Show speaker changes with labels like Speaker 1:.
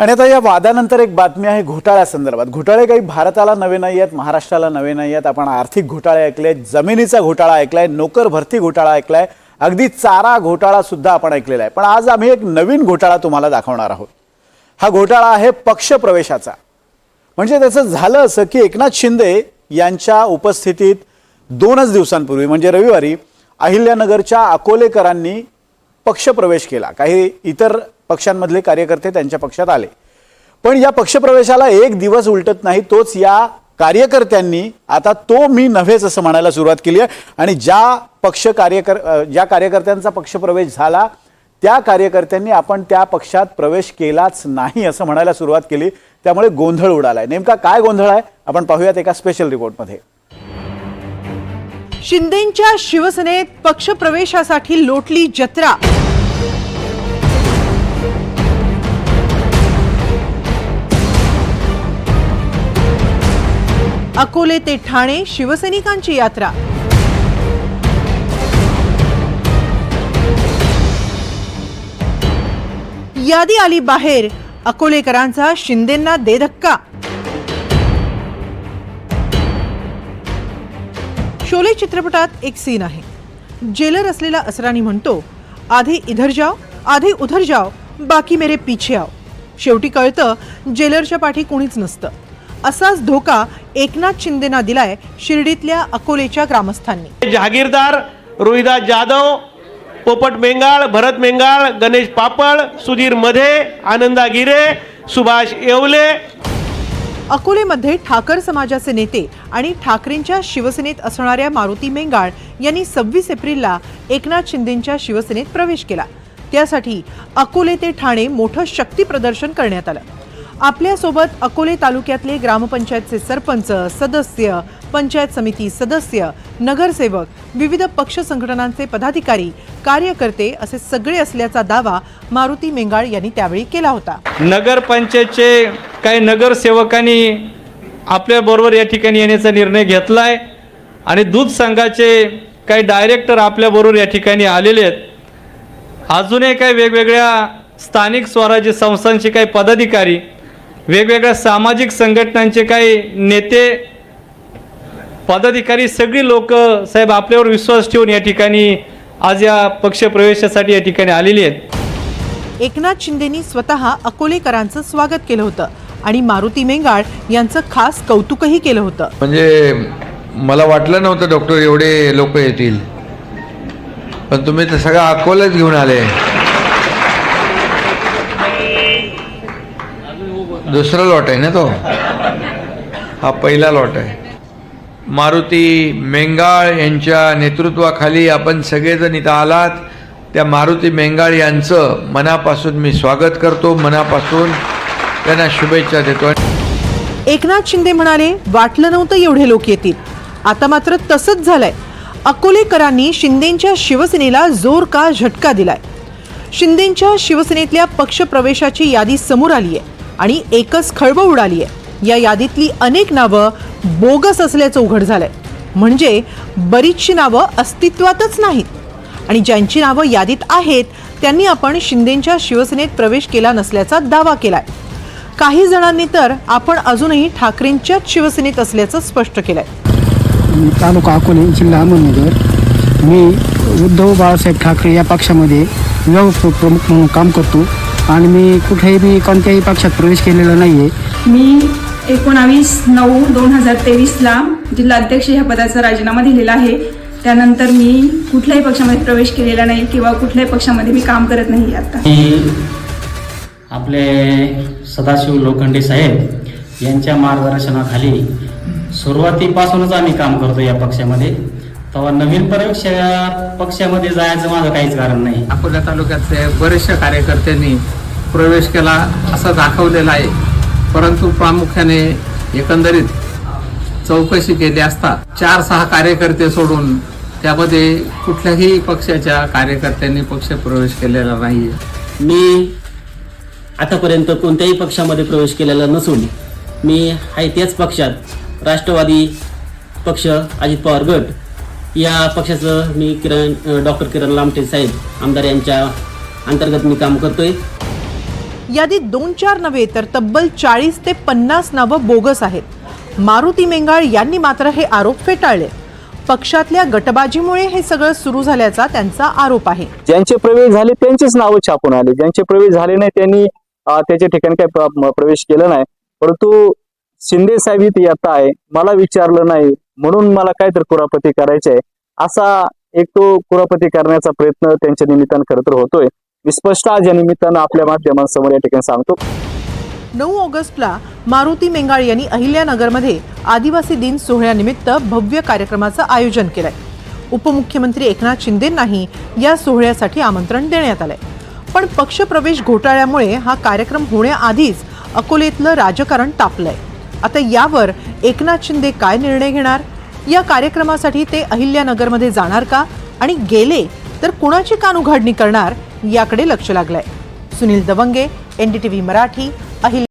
Speaker 1: आणि आता या वादानंतर एक बातमी आहे घोटाळ्यासंदर्भात घोटाळे काही भारताला नवे नाही आहेत महाराष्ट्राला नवे नाही आहेत. आपण आर्थिक घोटाळे ऐकले जमिनीचा घोटाळा ऐकलाय नोकर भरती घोटाळा ऐकलाय. अगदी चारा घोटाळा सुद्धा आपण ऐकलेला आहे. पण आज आम्ही एक नवीन घोटाळा तुम्हाला दाखवणार आहोत. हा घोटाळा आहे पक्षप्रवेशाचा म्हणजे त्याचं झालं असं की एकनाथ शिंदे यांच्या उपस्थितीत दोनच दिवसांपूर्वी म्हणजे रविवारी अहिल्यानगरच्या अकोलेकरांनी पक्षप्रवेश केला. काही इतर पक्षांमधले कार्यकर्ते त्यांच्या पक्षात आले. पण या पक्षप्रवेशाला एक दिवस उलटत नाही तोच या कार्यकर्त्यांनी आता तो मी नव्हेच असं म्हणायला सुरुवात केली आहे. आणि ज्या पक्ष कार्यकर ज्या कार्यकर्त्यांचा पक्षप्रवेश झाला त्या कार्यकर्त्यांनी आपण त्या पक्षात प्रवेश केलाच नाही असं म्हणायला सुरुवात केली. त्यामुळे गोंधळ उडालाय. नेमका काय गोंधळ आहे? आपण पाहूयात एका स्पेशल रिपोर्टमध्ये
Speaker 2: शिंदेंच्या शिवसेनेत पक्षप्रवेशासाठी लोटली जत्रा. अकोले ते ठाणे शिवसैनिकांची यात्रा. यादी आली बाहेर अकोलेकरांचा शिंदेंना दे धक्का. शोले चित्रपटात एक सीन आहे. जेलर असलेला असरानी म्हणतो आधी इधर जाओ आधी उधर जाओ बाकी मेरे पीछे आओ. शेवटी कळतं जेलरच्या पाठी कुणीच नसतं. असाच धोका एकनाथ शिंदेना दिलाय शिर्डीतल्या अकोलेच्या ग्रामस्थांनी.
Speaker 3: जहागीरदार रोहिदास जाधव पोपट मेंगाळ भरत मेंगाळ गणेश पापड सुधीर मधे आनंदा गिरे सुभाष येवले.
Speaker 2: अकोलेमध्ये ठाकर समाजाचे नेते आणि ठाकरेंच्या शिवसेनेत असणाऱ्या मारुती मेंगाळ यांनी सव्वीस एप्रिलला एकनाथ शिंदेंच्या शिवसेनेत प्रवेश केला. त्यासाठी अकोले ते ठाणे मोठं शक्ती प्रदर्शन करण्यात आलं. आपल्यासोबत अकोले तालुक्यातले ग्रामपंचायतचे सरपंच सदस्य पंचायत समिती सदस्य नगरसेवक विविध पक्ष संघटनांचे पदाधिकारी कार्यकर्ते असे सगळे असल्याचा दावा मारुती मेंगाळ यांनी त्यावेळी केला होता.
Speaker 4: नगरपंचायतचे काही नगरसेवकांनी आपल्याबरोबर या ठिकाणी येण्याचा निर्णय घेतला आहे आणि दूध संघाचे काही डायरेक्टर आपल्याबरोबर या ठिकाणी आलेले आहेत. अजूनही काही वेगवेगळ्या स्थानिक स्वराज्य संस्थांचे काही पदाधिकारी वेगवेगळ्या सामाजिक संघटनांचे काही नेते पदाधिकारी सगळी लोक साहेब आपल्यावर विश्वास ठेवून या ठिकाणी आज या पक्षप्रवेशासाठी या ठिकाणी आलेली आहेत.
Speaker 2: एकनाथ शिंदेनी स्वतः अकोलेकरांचं स्वागत केलं होतं आणि मारुती मेंगाळ यांचं खास कौतुकही केलं होतं.
Speaker 5: म्हणजे मला वाटलं नव्हतं डॉक्टर एवढे लोक येतील. पण तुम्ही तर सगळं अकोलाच घेऊन आले. दुसरा लॉट आहे ना तो? हा पहिला लॉट आहे. मारुती मेंगाळ यांच्या नेतृत्वाखाली आपण सगळेजण इथं आलात. त्या मारुती मेंगाळ यांचं मनापासून मी स्वागत करतो. मनापासून त्यांना शुभेच्छा देतो.
Speaker 2: एकनाथ शिंदे म्हणाले वाटलं नव्हतं एवढे लोक येतील. आता मात्र तसंच झालंय. अकोलेकरांनी शिंदेंच्या शिवसेनेला जोर का झटका दिलाय. शिंदेंच्या शिवसेनेतल्या पक्षप्रवेशाची यादी समोर आली आहे आणि एकच खळबळ उडाली आहे या यादीतली अनेक नावं बोगस असल्याचं उघड झालंय. म्हणजे बरीचशी नावं अस्तित्वातच नाहीत. आणि ज्यांची नावं यादीत आहेत त्यांनी आपण शिंदेंच्या शिवसेनेत प्रवेश केला नसल्याचा दावा केलाय. काही जणांनी तर आपण अजूनही ठाकरेंच्याच शिवसेनेत असल्याचं स्पष्ट केलंय.
Speaker 6: तालुका अकोले जिल्हा अहमदनगर. मी उद्धव बाळासाहेब ठाकरे या पक्षामध्ये विभाग प्रमुख म्हणून काम करतो. आणि मी कुठेही मी कोणत्याही पक्षात प्रवेश केलेला नाही आहे
Speaker 7: मी एकोणावीस नऊ दोन हजार तेवीसला जिल्हाध्यक्ष ह्या पदाचा राजीनामा दिलेला आहे. त्यानंतर मी कुठल्याही पक्षामध्ये प्रवेश केलेला नाही किंवा कुठल्याही पक्षामध्ये मी काम करत नाही आता.
Speaker 8: मी आपले सदाशिव लोखंडे साहेब यांच्या मार्गदर्शनाखाली सुरुवातीपासूनच आम्ही काम करतो या पक्षामध्ये. तेव्हा नवीन प्रवेश या पक्षामध्ये जायचं माझं काहीच कारण नाही.
Speaker 9: अकोला तालुक्यातल्या बऱ्याचशा कार्यकर्त्यांनी प्रवेश केला असं दाखवलेलं आहे. परंतु प्रामुख्याने एकंदरीत चौकशी केली असता चार सहा कार्यकर्ते सोडून त्यामध्ये कुठल्याही पक्षाच्या कार्यकर्त्यांनी पक्षप्रवेश केलेला नाही
Speaker 10: मी आतापर्यंत कोणत्याही पक्षामध्ये प्रवेश केलेला नसून मी आहे त्याच पक्षात राष्ट्रवादी पक्ष अजित पवार गट. या पक्षाचं मी किरण डॉक्टर किरण लामटे साहेब आमदार यांच्या अंतर्गत मी काम करतोय.
Speaker 2: यादीत दोन चार नव्हे तर तब्बल चाळीस ते पन्नास नावं बोगस आहेत. मारुती मेंगाळ यांनी मात्र हे आरोप फेटाळले. पक्षातल्या गटबाजीमुळे हे सगळं सुरू झाल्याचा त्यांचा आरोप आहे.
Speaker 11: ज्यांचे प्रवेश झाले त्यांचीच नावं छापून आली. ज्यांचे प्रवेश झाले नाही त्यांनी त्याच्या ठिकाणी काही प्रवेश केला नाही. परंतु शिंदे साहेब इथे येत आहे. मला विचारलं नाही. म्हणून मला काहीतरी कुरापती करायची आहे असा एक तो कुरापती करण्याचा प्रयत्न त्यांच्या निमित्तानं खरं तर होतोय. मी स्पष्ट आज या निमित्तानं आपल्या माध्यमांसमोर या ठिकाणी सांगतो.
Speaker 2: नऊ ऑगस्टला मारुती मेंगाळ यांनी अहिल्यानगरमध्ये आदिवासी दिन सोहळ्यानिमित्त भव्य कार्यक्रमाचं आयोजन केलंय. उपमुख्यमंत्री एकनाथ शिंदेंनाही या सोहळ्यासाठी आमंत्रण देण्यात आलंय. पण पक्षप्रवेश घोटाळ्यामुळे हा कार्यक्रम होण्याआधीच अकोलेतलं राजकारण तापलंय. आता यावर एकनाथ शिंदे काय निर्णय घेणार? या कार्यक्रमासाठी ते अहिल्यानगरमध्ये जाणार का? आणि गेले तर कुणाची कानउघाडणी करणार? याकडे लक्ष लागलंय. सुनील दवंगे एनडीटीव्ही मराठी अहिल्या